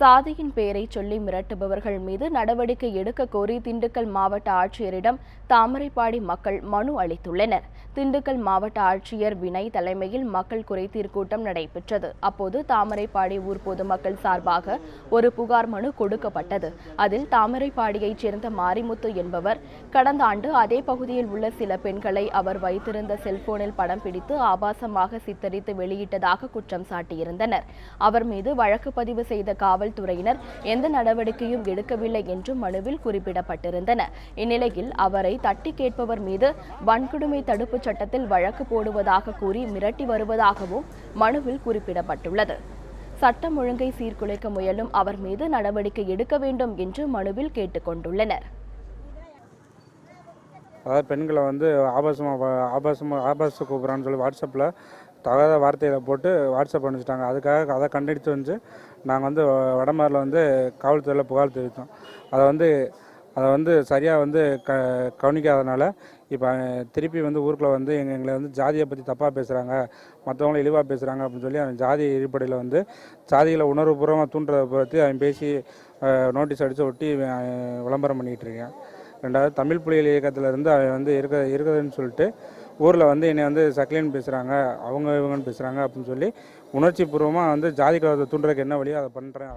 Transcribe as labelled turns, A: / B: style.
A: சாதியின் பெயரை சொல்லி மிரட்டுபவர்கள் மீது நடவடிக்கை எடுக்க கோரி திண்டுக்கல் மாவட்ட ஆட்சியரிடம் தாமரைப்பாடி மக்கள் மனு அளித்துள்ளனர். திண்டுக்கல் மாவட்ட ஆட்சியர் வினய் தலைமையில் மக்கள் குறைதீர் கூட்டம் நடைபெற்றது. அப்போது தாமரைப்பாடி ஊர் பொதுமக்கள் சார்பாக ஒரு புகார் மனு கொடுக்கப்பட்டது. அதில் தாமரைப்பாடியைச் சேர்ந்த மாரிமுத்து என்பவர் கடந்த ஆண்டு அதே பகுதியில் உள்ள சில பெண்களை அவர் வைத்திருந்த செல்போனில் படம் பிடித்து ஆபாசமாக சித்தரித்து வெளியிட்டதாக குற்றம் சாட்டியிருந்தனர். அவர் மீது வழக்கு பதிவு செய்த காவல் காவல்துறையினர் எந்த நடவடிக்கையும் எடுக்கவில்லை என்றும் மனுவில் குறிப்பிடப்பட்டிருந்தன. இந்நிலையில் அவரை தட்டி கேட்பவர் மீது வன்கொடுமை தடுப்புச் சட்டத்தில் வழக்கு போடுவதாக கூறி மிரட்டி வருவதாகவும் மனுவில் குறிப்பிடப்பட்டுள்ளது. சட்டம் ஒழுங்கை சீர்குலைக்க முயலும் அவர் மீது நடவடிக்கை எடுக்க வேண்டும் என்று மனுவில் கேட்டுக்கொண்டுள்ளனர்.
B: அதாவது பெண்களை வந்து ஆபாசமாக ஆபாசமாக ஆபாச கூப்பிட்றான்னு சொல்லி வாட்ஸ்அப்பில் தகாத வார்த்தையில் போட்டு வாட்ஸ்அப் அனுப்பிச்சிட்டாங்க. அதுக்காக அதை கண்டித்து வந்து நாங்கள் வந்து வடமாரில் வந்து காவல்துறையில் புகார் தெரிவித்தோம். அதை வந்து அதை வந்து சரியாக வந்து க கவனிக்காதனால இப்போ திருப்பி வந்து ஊருக்குள்ளே வந்து எங்கள் எங்களை வந்து ஜாதியை பற்றி தப்பாக பேசுகிறாங்க மற்றவங்கள இழிவாக பேசுகிறாங்க அப்படின்னு சொல்லி அவன் ஜாதி அடிப்படையில் வந்து ஜாதிகளை உணர்வுபூர்வமாக தூண்டுறதை பற்றி அவன் பேசி நோட்டீஸ் அடித்து ஒட்டி விளம்பரம் பண்ணிகிட்டு இருக்கேன். ரெண்டாவது தமிழ் புலிகள் இயக்கத்தில் இருந்து அவன் வந்து இருக்க இருக்குதுன்னு சொல்லிட்டு ஊரில் வந்து என்னை வந்து சக்லின்னு பேசுகிறாங்க அவங்க இவங்கன்னு பேசுகிறாங்க அப்படின்னு சொல்லி உணர்ச்சி பூர்வமாக வந்து ஜாதி கலத்தை தூண்டுறதுக்கு என்ன வழியோ அதை பண்ணுறேன்